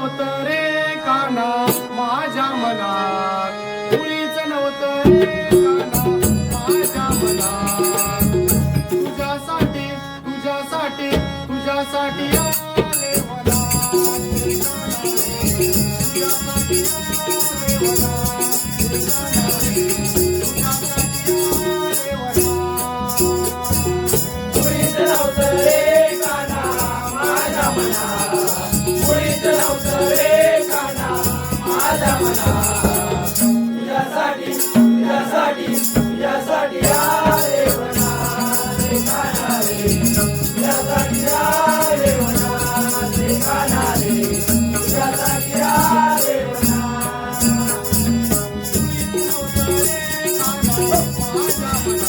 नव्हतं रे काना माझ्या मनात. कुणीच नव्हतं रे काना तुझ्यासाठी तुझ्यासाठी तुझ्यासाठी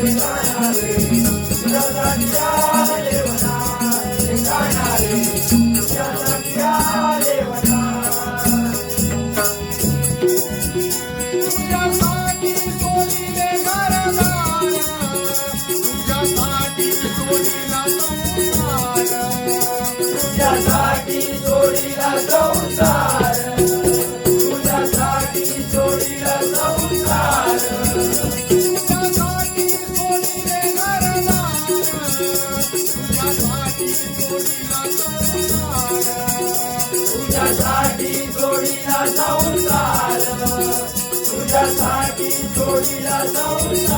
Thank you. तुझ्यासाठी सोडीला तुझ्यासाठी सोडीला संसार. तुझ्यासाठी सोडीला संसार.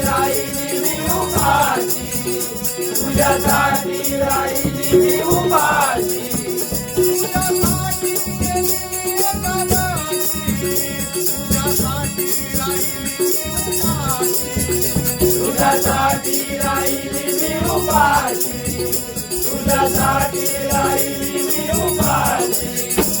तुझ्यासाठी राहिली मी उपाशी. तुझ्यासाठी केली एकादशी तुझ्यासाठी राहिली मी उपाशी. तुझ्यासाठी राहिली मी उपाशी. तुझ्यासाठी राहिली मी उपाशी.